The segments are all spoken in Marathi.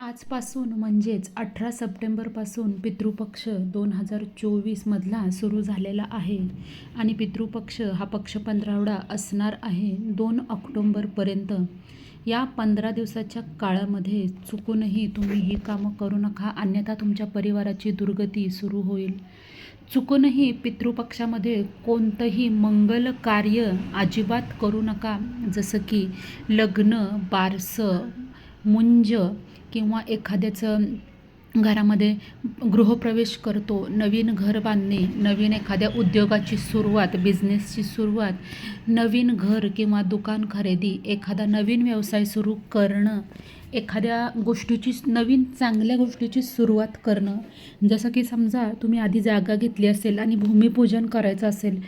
आजपासून म्हणजेच अठरा सप्टेंबरपासून पितृपक्ष दोन हजार चोवीसमधला सुरू झालेला आहे आणि पितृपक्ष हा पक्ष पंधरावडा असणार आहे दोन ऑक्टोंबरपर्यंत. या पंधरा दिवसाच्या काळामध्ये चुकूनही तुम्ही ही कामं करू नका अन्यथा तुमच्या परिवाराची दुर्गती सुरू होईल. चुकूनही पितृपक्षामध्ये कोणतंही मंगल कार्य अजिबात करू नका जसं की लग्न बारसं मुंज किंवा एखाद्याचं घरामध्ये गृहप्रवेश करतो नवीन घर बांधणे नवीन एखाद्या उद्योगाची सुरुवात बिझनेसची सुरुवात नवीन घर किंवा दुकान खरेदी एखादा नवीन व्यवसाय सुरू करणं एखाद्या गोष्टीची नवीन चांगल्या गोष्टीची सुरुवात करणं. जसं की समजा तुम्ही आधी जागा घेतली असेल आणि भूमिपूजन करायचं असेल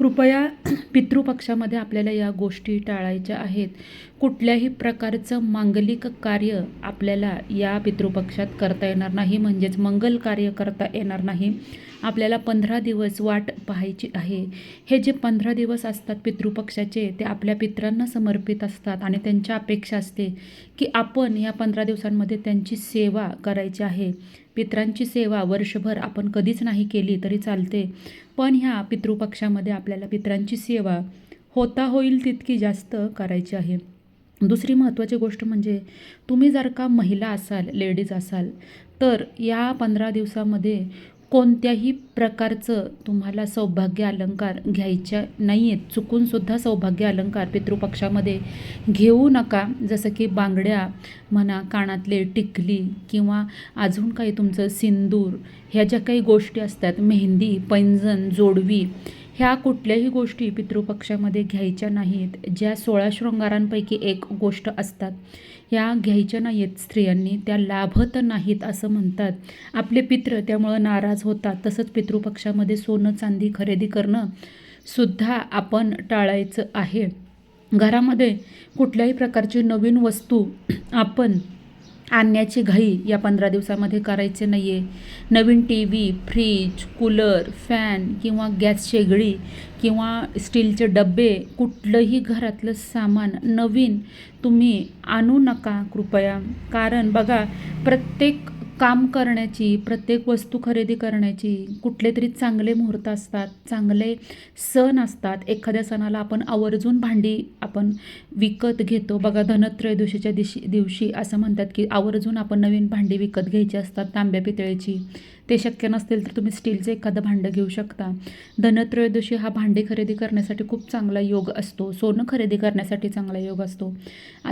कृपया पितृपक्षामध्ये आपल्याला या गोष्टी टाळायच्या आहेत. कुठल्याही प्रकारचं मांगलिक कार्य आपल्याला या पितृपक्षात करता येणार नाही. म्हणजेच मंगल कार्य करता येणार नाही. आपल्याला पंधरा दिवस वाट पाहायची आहे. हे जे पंधरा दिवस असतात पितृपक्षाचे ते आपल्या पित्रांना समर्पित असतात आणि त्यांच्या अपेक्षा असते की आपण या पंधरा दिवसांमध्ये त्यांची सेवा करायची आहे. पित्रांची सेवा वर्षभर आपण कधीच नाही केली तरी चालते. पण ह्या पितृपक्षामध्ये आपल्याला पित्रांची सेवा होता होईल तितकी जास्त करायची आहे. दुसरी महत्त्वाची गोष्ट म्हणजे तुम्ही जर का महिला असाल लेडीज असाल तर या पंधरा दिवसामध्ये कोणत्याही प्रकारचं तुम्हाला सौभाग्य अलंकार घ्यायच्या नाही आहेत चुकूनसुद्धा सौभाग्य अलंकार पितृपक्षामध्ये घेऊ नका. जसं की बांगड्या म्हणा कानातले टिकली किंवा अजून काही तुमचं सिंदूर ह्या ज्या काही गोष्टी असतात मेहंदी पैंजण जोडवी ह्या कुठल्याही गोष्टी पितृपक्षामध्ये घ्यायच्या नाहीत ज्या सोळा शृंगारांपैकी एक गोष्ट असतात ह्या घ्यायच्या नाही आहेत स्त्रियांनी त्या लाभत नाहीत असं म्हणतात. आपले पित्र त्यामुळं नाराज होतात. तसंच पितृपक्षामध्ये सोनं चांदी खरेदी करणं सुद्धा आपण टाळायचं आहे. घरामध्ये कुठल्याही प्रकारची नवीन वस्तू आपण आणण्याची घाई या पंधरा दिवसामध्ये करायचे नाही आहे नवीन T V fridge cooler fan किंवा गॅस शेगडी किंवा स्टीलचे डबे कुठलंही घरातलं सामान नवीन तुम्ही आणू नका कृपया. कारण बघा प्रत्येक काम करण्याची प्रत्येक वस्तू खरेदी करण्याची कुठले तरी चांगले मुहूर्त असतात चांगले सण असतात. एखाद्या सणाला आपण आवर्जून भांडी आपण विकत घेतो. बघा धनत्रयोदशीच्या दिवशी दिवशी असं म्हणतात की आवर्जून आपण नवीन भांडी विकत घ्यायची असतात तांब्या पितळेची. ते शक्य नसतील तर तुम्ही स्टीलचं एखादं भांडं घेऊ शकता. धनत्रयोदशी हा भांडे खरेदी करण्यासाठी खूप चांगला योग असतो. सोनं खरेदी करण्यासाठी चांगला योग असतो.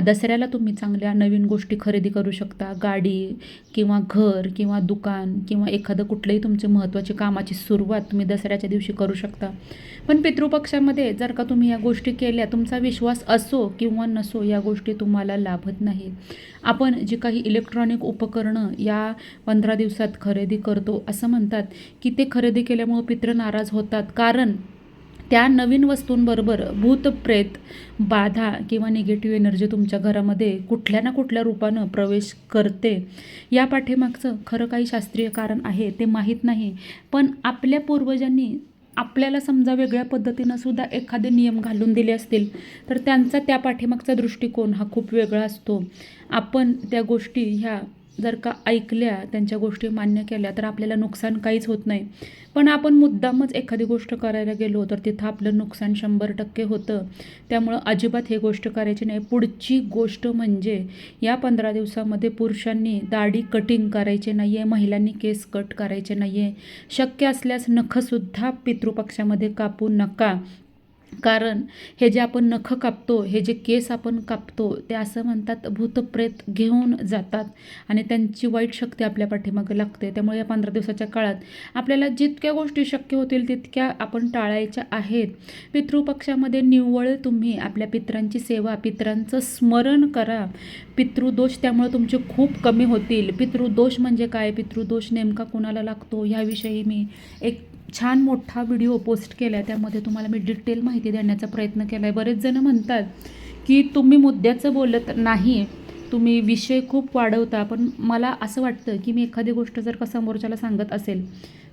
दसऱ्याला तुम्ही चांगल्या नवीन गोष्टी खरेदी करू शकता. गाडी किंवा घर किंवा दुकान किंवा एखादं कुठलंही तुमचे महत्त्वाची कामाची सुरुवात तुम्ही दसऱ्याच्या दिवशी करू शकता. पण पितृपक्षामध्ये जर का तुम्ही या गोष्टी केल्या तुमचा विश्वास असो किंवा नसो या गोष्टी तुम्हाला लाभत नाही आपण जी काही इलेक्ट्रॉनिक उपकरणं या पंधरा दिवसात खरेदी करतो असं म्हणतात की ते खरेदी केल्यामुळं पित्र नाराज होतात. कारण त्या नवीन वस्तूंबरोबर भूतप्रेत बाधा किंवा निगेटिव्ह एनर्जी तुमच्या घरामध्ये कुठल्या ना कुठल्या रूपानं प्रवेश करते. या पाठीमागचं खरं काही शास्त्रीय कारण आहे ते माहीत नाही. पण आपल्या पूर्वजांनी आपल्याला समजा वेगळ्या पद्धतीनं सुद्धा एखादे नियम घालून दिले असतील तर त्यांचा त्या पाठीमागचा दृष्टिकोन हा खूप वेगळा असतो. आपण त्या गोष्टी ह्या जर का ऐकल्या त्यांच्या गोष्टी मान्य केल्या तर आपल्याला नुकसान काहीच होत नाही. पण आपण मुद्दामच एखादी गोष्ट करायला गेलो तर तिथं आपलं नुकसान शंभर टक्के होतं. त्यामुळं अजिबात हे गोष्ट करायची नाही. पुढची गोष्ट म्हणजे या पंधरा दिवसामध्ये पुरुषांनी दाढी कटिंग करायचे नाही आहे महिलांनी केस कट करायचे नाही आहे शक्य असल्यास नखसुद्धा पितृपक्षामध्ये कापू नका. कारण हे जे आपण नखं कापतो हे जे केस आपण कापतो ते असं म्हणतात भूतप्रेत घेऊन जातात आणि त्यांची वाईट शक्ती आपल्या पाठीमागं लागते. त्यामुळे या पंधरा दिवसाच्या काळात आपल्याला जितक्या गोष्टी शक्य होतील तितक्या आपण टाळायच्या आहेत. पितृपक्षामध्ये निव्वळ तुम्ही आपल्या पित्रांची सेवा पित्रांचं स्मरण करा. पितृदोष त्यामुळे तुमचे खूप कमी होतील. पितृदोष म्हणजे काय? पितृदोष नेमका कोणाला लागतो? ह्याविषयी मी एक छान मोठा व्हिडिओ पोस्ट केला आहे त्यामध्ये तुम्हाला मी डिटेल माहिती देण्याचा प्रयत्न केला आहे बरेच जण म्हणतात की तुम्ही मुद्द्याचं बोलत नाही तुम्ही विषय खूप वाढवता पण मला असं वाटतं की मी एखादी गोष्ट जर का समोरच्याला सांगत असेल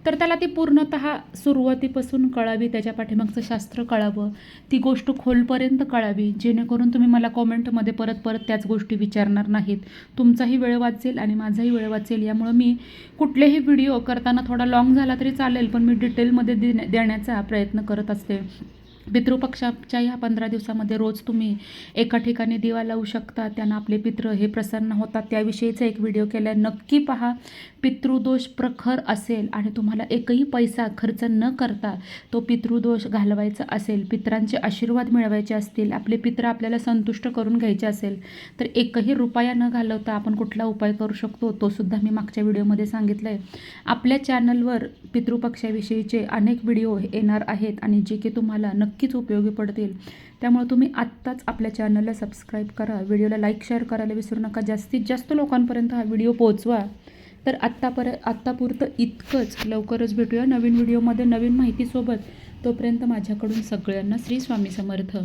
तर त्याला ती पूर्णतः सुरुवातीपासून कळावी त्याच्या पाठीमागचं शास्त्र कळावं ती गोष्ट खोलपर्यंत कळावी जेणेकरून तुम्ही मला कॉमेंटमध्ये परत परत त्याच गोष्टी विचारणार नाहीत. तुमचाही वेळ वाचेल आणि माझाही वेळ वाचेल यामुळं मी कुठलेही व्हिडिओ करताना थोडा लॉंग झाला तरी चालेल पण मी डिटेलमध्ये देण्या देण्याचा प्रयत्न करत असते. पितृपक्षाच्या ह्या पंधरा दिवसामध्ये रोज तुम्ही एका ठिकाणी दिवा लावू शकता त्यांना आपले पितृ हे प्रसन्न होतात. त्याविषयीचा एक व्हिडिओ केला आहे नक्की पहा पितृदोष प्रखर असेल आणि तुम्हाला एकही पैसा खर्च न करता तो पितृदोष घालवायचा असेल पित्रांचे आशीर्वाद मिळवायचे असतील आपले पित्र आपल्याला संतुष्ट करून घ्यायचे असेल तर एकही रुपया न घालवता आपण कुठला उपाय करू शकतो तो सुद्धा मी मागच्या व्हिडिओमध्ये सांगितलं आहे आपल्या चॅनलवर पितृपक्षाविषयीचे अनेक व्हिडिओ येणार आहेत आणि जे की तुम्हाला नक्कीच उपयोगी पडतील. त्यामुळे तुम्ही आत्ताच आपल्या चॅनलला सबस्क्राईब करा. व्हिडिओला लाईक शेअर करायला विसरू नका. जास्तीत जास्त लोकांपर्यंत हा व्हिडिओ पोहोचवा. तर आत्तापर आत्तापुरतं इतकंच. लवकरच भेटूया नवीन व्हिडिओमध्ये नवीन माहितीसोबत. तोपर्यंत माझ्याकडून सगळ्यांना श्री स्वामी समर्थ.